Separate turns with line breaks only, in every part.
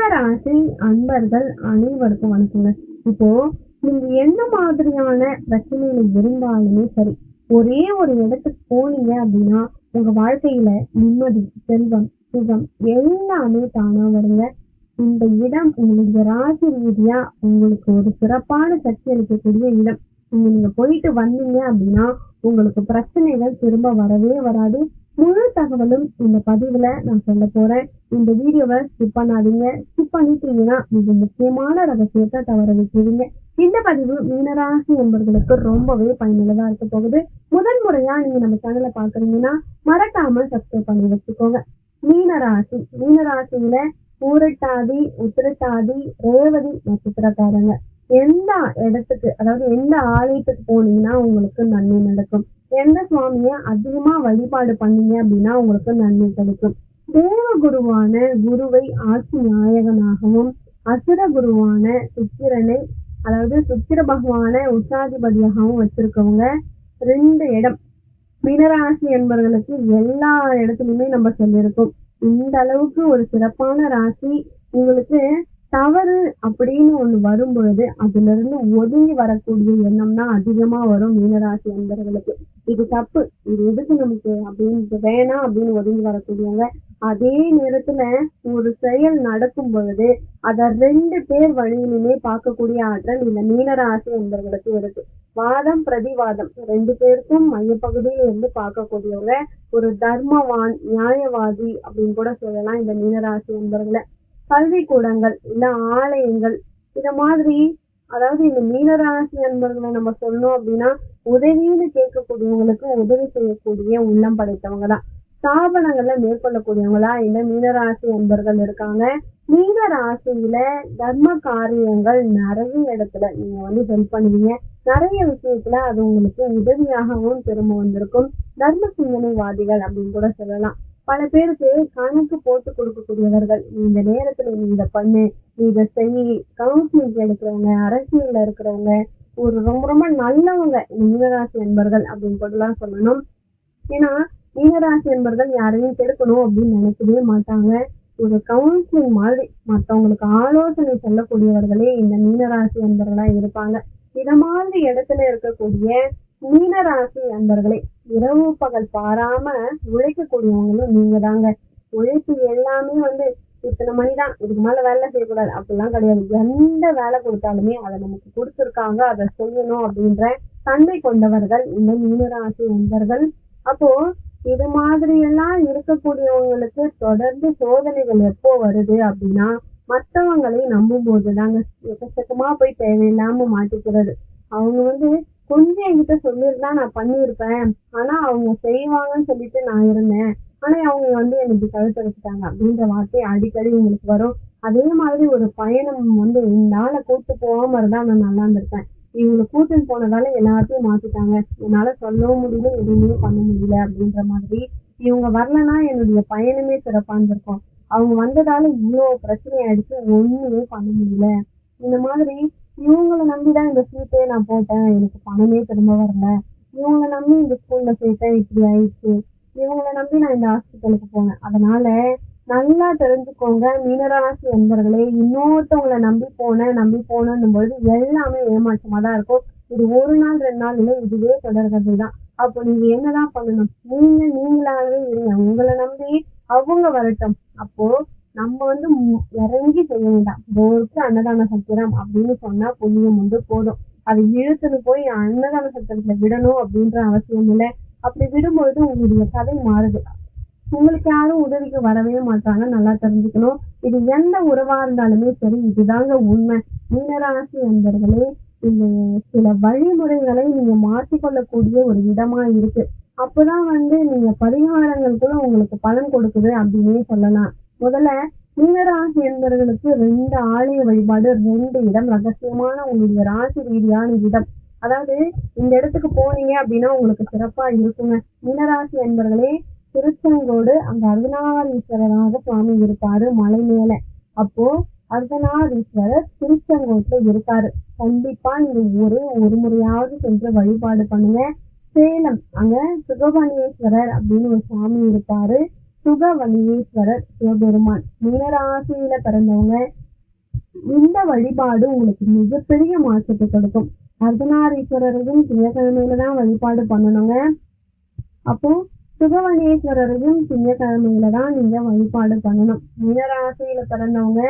மீனராசி அன்பர்கள் அனைவருக்கும் வணக்கங்க. இப்போ நீங்க என்ன மாதிரியான பிரச்சனையில இருந்தாலுமே சரி ஒரே ஒரு இடத்துக்கு போனீங்க அப்படின்னா உங்க வாழ்க்கையில நிம்மதி செல்வம் சுகம் எல்லாமே தானா வருங்க. இந்த இடம் உங்களுடைய ராசி ரீதியா உங்களுக்கு ஒரு சிறப்பான சக்தி அளிக்கக்கூடிய இடம். நீங்க போயிட்டு வந்தீங்க அப்படின்னா உங்களுக்கு பிரச்சனைகள் திரும்ப வரவே வராது. முழு தகவலும் இந்த பதிவுல நான் சொல்ல போறேன். இந்த வீடியோவை ஸ்கிப் பண்ணாதீங்க. ஸ்கிப் பண்ணிட்டீங்கன்னா இது முக்கியமான ரகசியத்தை தவற விட்டுருவீங்க. இந்த பதிவு மீனராசி என்பவர்களுக்கு ரொம்பவே பயனுள்ளதா இருக்க போகுது. முதல் முறையா நீங்க நம்ம சேனலை பாக்குறீங்கன்னா மறக்காம சப்ஸ்கிரைப் பண்ணி வச்சுக்கோங்க. மீனராசி மீனராசியில பூரட்டாதி உத்திரட்டாதி ரேவதி நட்சத்திரக்காரங்க. எந்த இடத்துக்கு அதாவது எந்த ஆலயத்துக்கு போனீங்கன்னா உங்களுக்கு நன்மை நடக்கும். எந்த சுவாமிய அதிகமா வழிபாடு பண்ணீங்க அப்படின்னா உங்களுக்கு நன்மை கிடைக்கும். தேவ குருவான குருவை ஆட்சி நாயகனாகவும் அசுர குருவான சுக்கிரனை அதாவது சுக்கிர பகவான உச்சாதிபதியாகவும் வச்சிருக்கவங்க ரெண்டு இடம். மீனராசி என்பவர்களுக்கு எல்லா இடத்துலயுமே நம்ம சொல்லியிருக்கோம். இந்த அளவுக்கு ஒரு சிறப்பான ராசி உங்களுக்கு தவறு அப்படின்னு ஒண்ணு வரும்பொழுது அதுல இருந்து ஒதுங்கி வரக்கூடிய எண்ணம் தான் அதிகமா வரும் மீனராசி அன்பர்களுக்கு. இது தப்பு. இது எதுக்கு நமக்கு அப்படின்னு வேணாம் அப்படின்னு ஒதுங்கி வரக்கூடியவங்க அதே நேரத்துல ஒரு செயல் நடக்கும் பொழுது அத ரெண்டு பேர் வழியிலுமே பார்க்கக்கூடிய ஆற்றல் இந்த மீனராசி என்பவர்களுக்கு இருக்கு. வாதம் பிரதிவாதம். ரெண்டு பேருக்கும் மையப்பகுதியில இருந்து பார்க்கக்கூடியவங்க ஒரு தர்மவான் நியாயவாதி அப்படின்னு கூட சொல்லலாம் இந்த மீனராசி என்பவர்களை கல்விக்கூடங்கள் இல்ல ஆலயங்கள் இந்த மாதிரி அதாவது இந்த மீனராசி நண்பர்களை நம்ம சொன்னோம் அப்படின்னா உதவின்னு கேட்கக்கூடியவங்களுக்கு உதவி செய்யக்கூடிய உள்ளம் படைத்தவங்க தான். ஸ்தாபனங்கள்ல மேற்கொள்ளக்கூடியவங்களா இந்த மீனராசி அன்பர்கள் இருக்காங்க. மீன ராசியில தர்ம காரியங்கள் நிறைய இடத்துல நீங்க வந்து ஹெல்ப் பண்ணுவீங்க. நிறைய விஷயத்துல அது உங்களுக்கு உதவியாகவும் திரும்ப வந்திருக்கும். தர்ம சிந்தனைவாதிகள் அப்படின்னு கூட சொல்லலாம். பல பேருக்கு கணக்கு போட்டு கொடுக்கக்கூடியவர்கள். நீ இந்த நேரத்துல நீ இதை பண்ணு நீ இதை செய் கவுன்சிலிங் எடுக்கிறவங்க அரசியல்ல இருக்கிறவங்க ஒரு ரொம்ப ரொம்ப நல்லவங்க இந்த மீனராசி என்பர்கள் அப்படின்னு கூடலாம் சொல்லணும். ஏன்னா மீனராசி என்பர்கள் யாரையும் கெடுக்கணும் அப்படின்னு நினைக்கவே மாட்டாங்க. ஒரு கவுன்சிலிங் மாதிரி மற்றவங்களுக்கு ஆலோசனை சொல்லக்கூடியவர்களே இந்த மீனராசி என்பர்களா இருப்பாங்க. இத மாதிரி இடத்துல இருக்கக்கூடிய மீனராசி அன்பர்களே இரவு பகல் பாராம உழைக்கக்கூடியவங்களும் நீங்க தாங்க உழைப்பு எல்லாமே வந்து இத்தனை மணிதான் இதுக்கு மேல வேலை செய்யக்கூடாது அப்படிலாம் கிடையாது. எந்த வேலை கொடுத்தாலுமே அதை நமக்கு கொடுத்துருக்காங்க அதை செய்யணும் அப்படின்ற தன்மை கொண்டவர்கள் இந்த மீனராசி அன்பர்கள். அப்போ இது மாதிரி எல்லாம் இருக்கக்கூடியவங்களுக்கு தொடர்ந்து சோதனைகள் எப்போ வருது அப்படின்னா மற்றவங்களை நம்பும் போதுதாங்க எக்கச்சக்கமா போய் தேவையில்லாம மாட்டிக்கிறது. அவங்க வந்து தான் நான் பண்ணியிருப்பேன். ஆனா அவங்க செய்வாங்கன்னு சொல்லிட்டு நான் இருந்தேன். ஆனா அவங்க வந்து எனக்கு கழுத்து அப்படின்ற வார்த்தை அடிக்கடி உங்களுக்கு வரும். அதே மாதிரி ஒரு பயணம் வந்து என்னால கூட்டு போகாம இருந்தா நான் நல்லா இருந்திருப்பேன். இவங்களை கூட்டின்னு போனதால எல்லாத்தையும் மாத்திட்டாங்க. என்னால சொல்லவும் முடியல எதுவுமே பண்ண முடியல அப்படின்ற மாதிரி இவங்க வரலன்னா என்னுடைய பயணமே சிறப்பா இருந்திருக்கும். அவங்க வந்ததால இவ்வளோ பிரச்சனை ஆயிடுச்சு ஒண்ணுமே பண்ண முடியல. இந்த மாதிரி இவங்களை நம்பிதான் இந்த சீட்டே நான் போட்டேன். எனக்கு பணமே திரும்ப வரல. இவங்களை நம்பி இந்த ஸ்கூல்ல சேர்த்தேன். இப்படி ஆயிடுச்சு. இவங்களை நம்பி நான் இந்த ஹாஸ்பிட்டலுக்கு போனேன். அதனால நல்லா தெரிஞ்சுக்கோங்க. மீனராசி நண்பர்களே இன்னொருத்தவங்களை நம்பி போனேன் நம்பி போனேன்னும் பொழுது எல்லாமே ஏமாற்றமா தான் இருக்கும். இது ஒரு நாள் ரெண்டு நாள் இல்லை. இதுவே தொடர்கிறது தான். அப்போ நீங்க என்னதான் பண்ணணும்? நீங்க நீங்களாகவே இருங்க. உங்களை நம்பி அவங்க வரட்டும். அப்போ நம்ம வந்து இறங்கி செய்ய வேண்டாம் போருக்கு அன்னதான சத்திரம் அப்படின்னு சொன்னா புண்ணியம் வந்து போதும். அது இழுத்துன்னு போய் அன்னதான சத்திரத்துல விடணும் அப்படின்ற அவசியம் இல்லை. அப்படி விடும்பொழுது உங்களுடைய கதை மாறுது. உங்களுக்கு யாரும் உதவிக்கு வரவே மாட்டாங்க நல்லா தெரிஞ்சுக்கணும். இது எந்த உறவா இருந்தாலுமே சரி இதுதாங்க உண்மை. மீனராசி என்பர்களே இந்த சில வழிமுறைகளை நீங்க மாற்றிக்கொள்ளக்கூடிய ஒரு இடமா இருக்கு. அப்பதான் வந்து நீங்க பரிகாரங்கள் கூட உங்களுக்கு பலன் கொடுக்குது அப்படின்னே சொல்லலாம். முதல்ல மீனராசி என்பவர்களுக்கு ரெண்டு ஆலய வழிபாடு ரெண்டு இடம் ரகசியமான உங்களுடைய ராசி ரீதியான இடம். அதாவது இந்த இடத்துக்கு போனீங்க அப்படின்னா உங்களுக்கு சிறப்பா இருக்குங்க. மீனராசி என்பவர்களே திருச்செங்கோடு அங்க அர்த்தநாதீஸ்வரராக சுவாமி இருப்பாரு மலை மேல. அப்போ அர்த்தநாதீஸ்வரர் திருச்செங்கோட்டுல இருக்காரு. கண்டிப்பா இந்த ஒரே ஒரு முறையாவது சென்று வழிபாடு பண்ணுங்க. சேலம் அங்க சுகபணீஸ்வரர் அப்படின்னு ஒரு சாமி இருப்பாரு. சுகவல்லீஸ்வரர் சிவபெருமான். மீனராசியில பிறந்தவங்க இந்த வழிபாடு உங்களுக்கு மிகப்பெரிய மாற்றத்தை கொடுக்கும். அர்த்தநாரீஸ்வரரையும் திங்கக்கிழமையில தான் வழிபாடு பண்ணணுங்க. அப்போ சுகவனேஸ்வரரையும் திங்கக்கிழமையில தான் நீங்க வழிபாடு பண்ணணும். மீனராசியில பிறந்தவங்க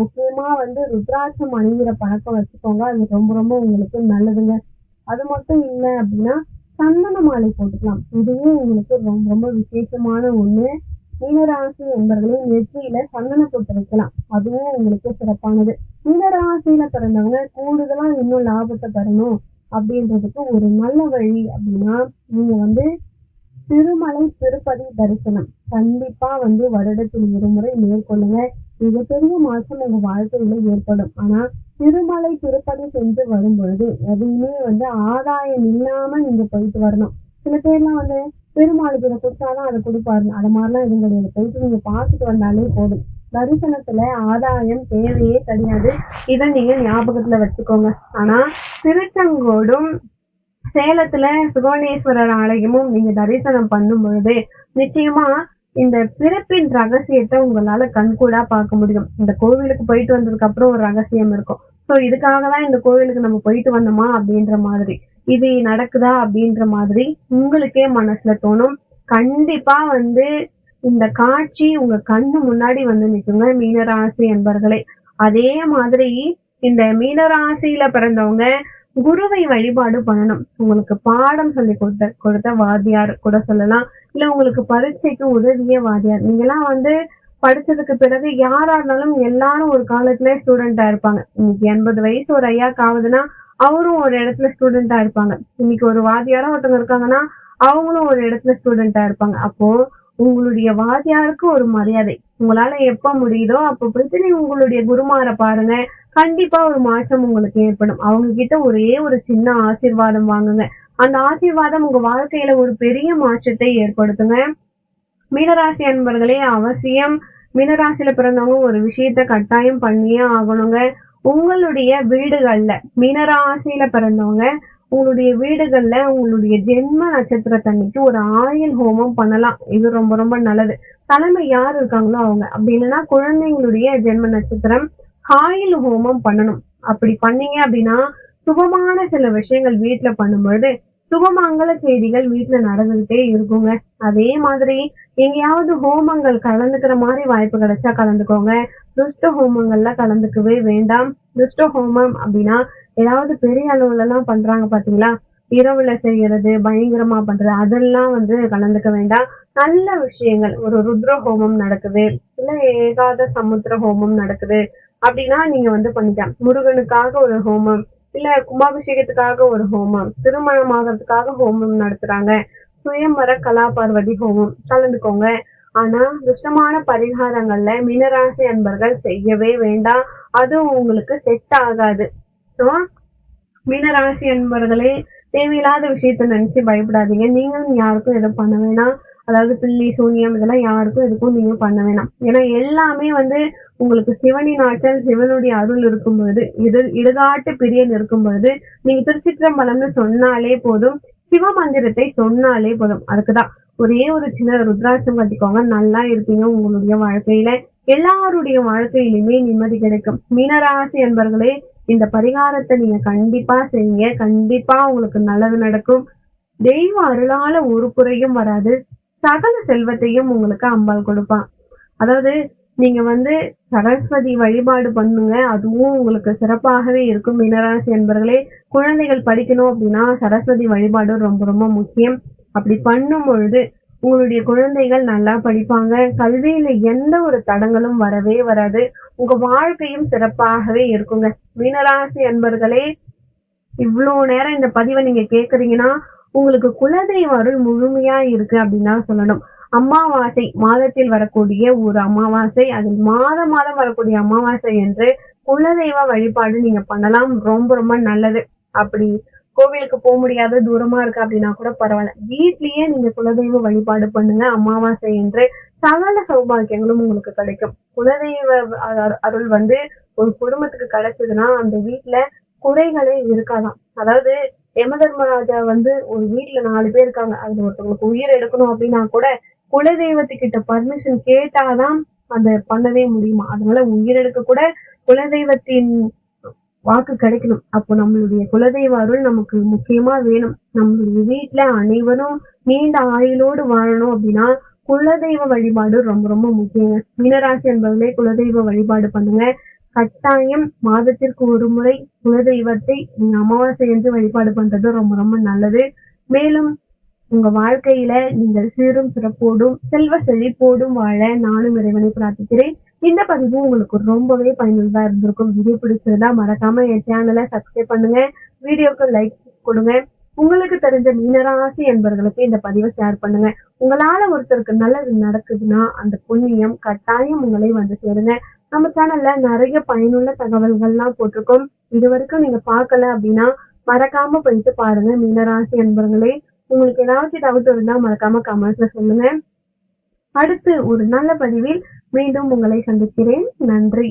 முக்கியமா வந்து ருத்ராட்சம் அணிகிற பழக்கம் வச்சுக்கோங்க. அது ரொம்ப ரொம்ப உங்களுக்கு நல்லதுங்க. அது மட்டும் இல்லை அப்படின்னா சந்தன மாலை போட்டுக்கலாம். இதுவும் உங்களுக்கு ரொம்ப ரொம்ப விசேஷமான ஒண்ணு. மீனராசி என்பவர்களே வெற்றியில சந்தனம் பொட்டு வைக்கலாம் அதுவும் உங்களுக்கு சிறப்பானது. மீனராசியில பிறந்தவங்க கூடுதலா இன்னும் லாபத்தை பெறணும் அப்படின்றதுக்கு ஒரு நல்ல வழி அப்படின்னா நீங்க வந்து திருமலை திருப்பதி தரிசனம் கண்டிப்பா வந்து வருடத்தில் இருமுறை மேற்கொள்ளுங்க. மிகப்பெரிய மாற்றம் உங்க வாழ்க்கையில ஏற்படும். ஆனா திருமலை திருப்பதி சென்று வரும் பொழுது எதையுமே வந்து ஆதாயம் இல்லாம நீங்க போயிட்டு வரணும். சில பேர்லாம் வந்து பெருமாளுக்கு இதை கொடுத்தாதான் அதை கொடுப்பாரு அது மாதிரிலாம் எதுவும் கிடையாது போயிட்டு நீங்க பார்த்துட்டு வந்தாலே போதும். தரிசனத்துல ஆதாயம் தேவையே கிடையாது. இதை நீங்க ஞாபகத்துல வச்சுக்கோங்க. ஆனா திருச்செங்கோடும் சேலத்துல சுகவனேஸ்வரர் ஆலயமும் நீங்க தரிசனம் பண்ணும் பொழுது நிச்சயமா இந்த பிறப்பின் ரகசியத்தை உங்களால கண்கூடா பார்க்க முடியும். இந்த கோவிலுக்கு போயிட்டு வந்ததுக்கு அப்புறம் ஒரு ரகசியம் இருக்கும். சோ இதுக்காக தான் இந்த கோவிலுக்கு நம்ம போயிட்டு வந்தோமா அப்படின்ற மாதிரி. இது நடக்குதா அப்படின்ற மாதிரி உங்களுக்கே மனசுல தோணும். கண்டிப்பா வந்து இந்த காட்சி உங்க கண்ணு முன்னாடி வந்து நிற்குங்க மீனராசி என்பர்களே அதே மாதிரி இந்த மீனராசியில பிறந்தவங்க குருவை வழிபாடு பண்ணணும். உங்களுக்கு பாடம் சொல்லி கொடுத்த கொடுத்த வாத்தியார் கூட சொல்லலாம். இல்ல உங்களுக்கு பரீட்சைக்கு உதவிய வாத்தியார். நீங்கெல்லாம் வந்து படிச்சதுக்கு பிறகு யாரா இருந்தாலும் எல்லாரும் ஒரு காலத்துல ஸ்டூடெண்டா இருப்பாங்க. இன்னைக்கு எண்பது வயசு ஒரு ஐயாக்கு ஆகுதுன்னா அவரும் ஒரு இடத்துல ஸ்டூடெண்டா இருப்பாங்க. இன்னைக்கு ஒரு வாதியாரா ஒருத்தவங்க இருக்காங்கன்னா அவங்களும் ஒரு இடத்துல ஸ்டூடெண்டா இருப்பாங்க. அப்போ உங்களுடைய வாத்தியாருக்கு ஒரு மரியாதை. உங்களால எப்ப முடியுதோ அப்ப போயிட்டு நீங்க உங்களுடைய குருமாரை பாருங்க. கண்டிப்பா ஒரு மாற்றம் உங்களுக்கு ஏற்படும். அவங்க கிட்ட ஒரே ஒரு சின்ன ஆசீர்வாதம் வாங்குங்க. அந்த ஆசீர்வாதம் உங்க வாழ்க்கையில ஒரு பெரிய மாற்றத்தை ஏற்படுத்துங்க. மீனராசி அன்பர்களே அவசியம். மீனராசியில பிறந்தவங்க ஒரு விஷயத்த கட்டாயம் பண்ணியே ஆகணுங்க. உங்களுடைய வீடுகள்ல மீனராசியில பிறந்தவங்க உங்களுடைய வீடுகள்ல உங்களுடைய ஜென்ம நட்சத்திரத்தன்னைக்கு ஒரு ஆயுள் ஹோமம் பண்ணலாம். இது ரொம்ப ரொம்ப நல்லது. தலைமை யார் இருக்காங்களோ அவங்க. அப்படி இல்லைன்னா குழந்தைங்களுடைய ஜென்ம நட்சத்திரம் ஆயில் ஹோமம் பண்ணணும். அப்படி பண்ணீங்க அப்படின்னா சுபமான சில விஷயங்கள் வீட்டுல பண்ணும்பொழுது சுபமங்கல செய்திகள் வீட்டுல நடந்துகிட்டே இருக்குங்க. அதே மாதிரி எங்கேயாவது ஹோமங்கள் கலந்துக்கிற மாதிரி வாய்ப்பு கிடைச்சா கலந்துக்கோங்க. துஷ்ட ஹோமங்கள்ல கலந்துக்கவே வேண்டாம். துஷ்ட ஹோமம் அப்படின்னா ஏதாவது பெரிய அளவுல எல்லாம் பண்றாங்க பாத்தீங்களா? இரவுல செய்யறது பயங்கரமா பண்றது அதெல்லாம் வந்து கலந்துக்க வேண்டாம். நல்ல விஷயங்கள் ஒரு ருத்ர ஹோமம் நடக்குது இல்ல ஏகாத சமுத்திர ஹோமம் நடக்குது அப்படின்னா நீங்க வந்து பண்ணிக்கலாம். முருகனுக்காக ஒரு ஹோமம் இல்ல கும்பாபிஷேகத்துக்காக ஒரு ஹோமம் திருமணம் ஆகிறதுக்காக ஹோமம் நடத்துறாங்க. சுயம்பர கலா பார்வதி ஹோமம் கலந்துக்கோங்க. ஆனா துஷ்டமான பரிகாரங்கள்ல மீனராசி அன்பர்கள் செய்யவே வேண்டாம். அதுவும் உங்களுக்கு செட் ஆகாது. ஸோ மீனராசி அன்பர்களே தேவையில்லாத விஷயத்த நினைச்சு பயப்படாதீங்க. நீங்களும் யாருக்கும் எதுவும் பண்ண வேணாம். அதாவது பில்லி சூனியம் இதெல்லாம் யாருக்கும் எதுக்கும் நீங்க பண்ண வேணாம். ஏன்னா எல்லாமே வந்து உங்களுக்கு சிவனின் ஆற்றல் சிவனுடைய அருள் இருக்கும் இது இடுகாட்டு பிரியன் இருக்கும்பொழுது நீங்க திருச்சிற்றம்பலம்னு சொன்னாலே போதும் சிவமந்திரத்தை சொன்னாலே போதும். அதுக்குதான். ஒரே ஒரு சின்ன ருத்ராட்சம் கட்டிக்கோங்க நல்லா இருப்பீங்க உங்களுடைய வாழ்க்கையில. எல்லாருடைய வாழ்க்கையிலுமே நிம்மதி கிடைக்கும். மீனராசி என்பர்களே இந்த பரிகாரத்தை நீங்க கண்டிப்பா செய்யுங்க. கண்டிப்பா உங்களுக்கு நல்லது நடக்கும். தெய்வ அருளால ஒரு குறையும் வராது. சகல செல்வத்தையும் உங்களுக்கு அம்பாள் கொடுப்பான் அதாவது நீங்க வந்து சரஸ்வதி வழிபாடு பண்ணுங்க. அதுவும் உங்களுக்கு சிறப்பாகவே இருக்கும். மீனராசி என்பர்களே குழந்தைகள் படிக்கணும் அப்படின்னா சரஸ்வதி வழிபாடு ரொம்ப ரொம்ப முக்கியம். அப்படி பண்ணும் பொழுது உங்களுடைய குழந்தைகள் நல்லா படிப்பாங்க. கல்வியில எந்த ஒரு தடங்களும் வரவே வராது. உங்க வாழ்க்கையும் சிறப்பாகவே இருக்குங்க. மீனராசி என்பர்களே இவ்வளவு நேரம் இந்த பதிவை நீங்க கேக்குறீங்கன்னா உங்களுக்கு குலதெய்வ அருள் முழுமையா இருக்கு அப்படின்னு தான் சொல்லணும். அமாவாசை மாதத்தில் வரக்கூடிய ஒரு அமாவாசை அதில் மாத மாதம் வரக்கூடிய அமாவாசை என்று குலதெய்வ வழிபாடு நீங்க பண்ணலாம். ரொம்ப ரொம்ப நல்லது. அப்படி கோவிலுக்கு போக முடியாத தூரமா இருக்கு அப்படின்னா கூட பரவாயில்ல. வீட்லயே நீங்க குலதெய்வ வழிபாடு பண்ணுங்க. அமாவாசை என்று சகல சௌபாகியங்களும் உங்களுக்கு கிடைக்கும். குலதெய்வ அரு- அருள் வந்து ஒரு குடும்பத்துக்கு கிடைச்சதுன்னா அந்த வீட்டுல குறைகளே இருக்காதாம் அதாவது யமதர்மராஜா வந்து ஒரு வீட்டுல நாலு பேர் இருக்காங்க. அதுல ஒருத்தவங்களுக்கு உயிர் எடுக்கணும் அப்படின்னா கூட குலதெய்வத்துக்கிட்ட பர்மிஷன் கேட்டாதான் அதை பண்ணவே முடியுமா? அதனால உயிரெடுக்க கூட குலதெய்வத்தின் வாக்கு கிடைக்கணும். அப்போ நம்மளுடைய குலதெய்வ அருள் நமக்கு முக்கியமா வேணும். நம்மளுடைய வீட்டுல அனைவரும் நீண்ட ஆயுளோடு வாழணும் அப்படின்னா குலதெய்வ வழிபாடு ரொம்ப ரொம்ப முக்கியம் மீனராசி என்பவர்களே குலதெய்வ வழிபாடு பண்ணுங்க. கட்டாயம் மாதத்திற்கு ஒரு முறை குலதெய்வத்தை நீங்க அமாவாசை என்று வழிபாடு பண்றது ரொம்ப ரொம்ப நல்லது. மேலும் உங்க வாழ்க்கையில நீங்கள் சீரும் சிறப்போடும் செல்வ செழிப்போடும் வாழ நானும் இறைவனை பிரார்த்திக்கிறேன். இந்த பதிவு உங்களுக்கு ரொம்பவே பயனுள்ளதா இருந்திருக்கும். வீடியோ பிடிச்சிருந்தா மறக்காம என் சேனலை சப்ஸ்கிரைப் பண்ணுங்க. வீடியோக்கு லைக் கொடுங்க. உங்களுக்கு தெரிஞ்ச மீனராசி என்பவர்களுக்கு இந்த பதிவை ஷேர் பண்ணுங்க. உங்களால ஒருத்தருக்கு நல்லது நடக்குதுன்னா அந்த புண்ணியம் கட்டாயம் உங்களை வந்து சேருங்க. நம்ம சேனல்ல நிறைய பயனுள்ள தகவல்கள்லாம் போட்டிருக்கோம். இது வரைக்கும் நீங்க பார்க்கல அப்படின்னா மறக்காம போயிட்டு பாருங்க மீனராசி என்பவர்களே. உங்களுக்கு ஏதாச்சும் டவுட் இருந்தா மறக்காம கமெண்ட்ஸ்ல சொல்லுங்க. அடுத்து ஒரு நல்ல பதிவில் மீண்டும் உங்களை சந்திக்கிறேன். நன்றி.